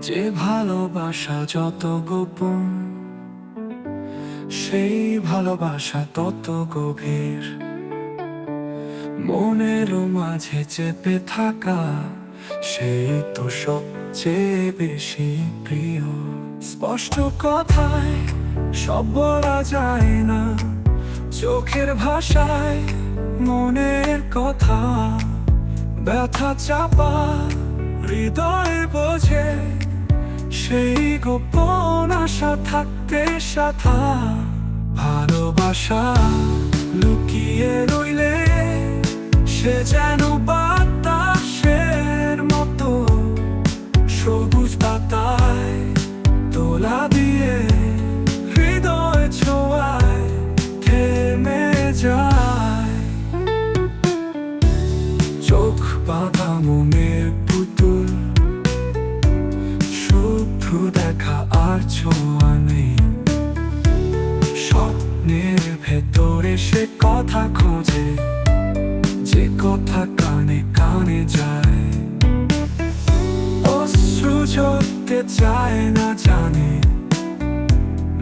যে ভালোবাসা যত গোপন, সেই ভালোবাসা তত গভীর। মনের মাঝে চেপে থাকা, সেই তো সবচেয়ে বেশি প্রিয়। স্পষ্ট কথায় সব বলা যায় না, চোখের ভাষায় মনের কথা। ব্যথা চাপা, হৃদয়ে বোঝে সেই গোপন আশা থাকতে সাথা ভালোবাসা লুকিয়ে রইলে শুধু দেখা আর ছোঁয়া স্বপ্নের ভেতরে সে কথা খোঁজে, যে কথা কানে কানে যায়। অশ্রু ঝরতে চায় না জানে,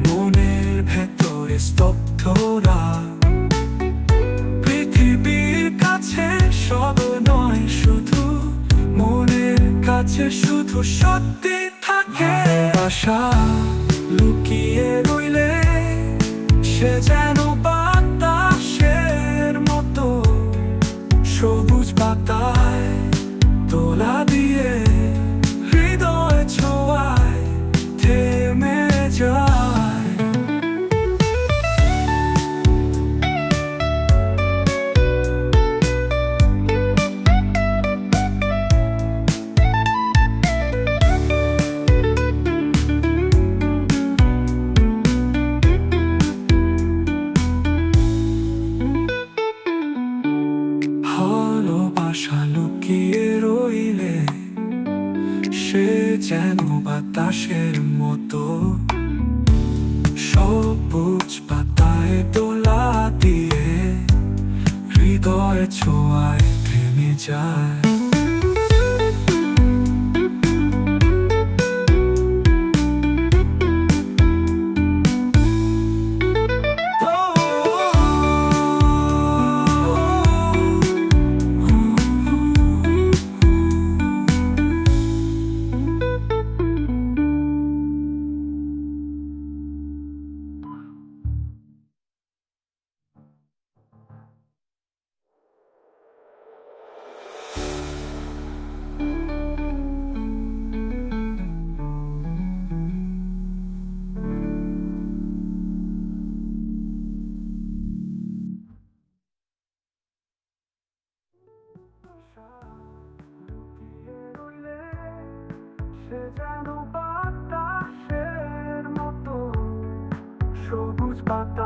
মনের ভেতরে স্তব্ধরা পৃথিবীর কাছে সব নয়, শুধু মনের কাছে, শুধু সত্যি আশা লুকিয়ে রইলে সে যেন বাতাসের মতো। সবুজ পাতায় তোলা ভালোবাসা লুকিয়ে রইলে, সে যেন বাতাসের মতো। সবুজ পাতায় দোলা দিয়ে, হৃদয় ছোঁয়ায় থেমে যায়। সে যেন বাতাসের মতো সবুজ দিয়ে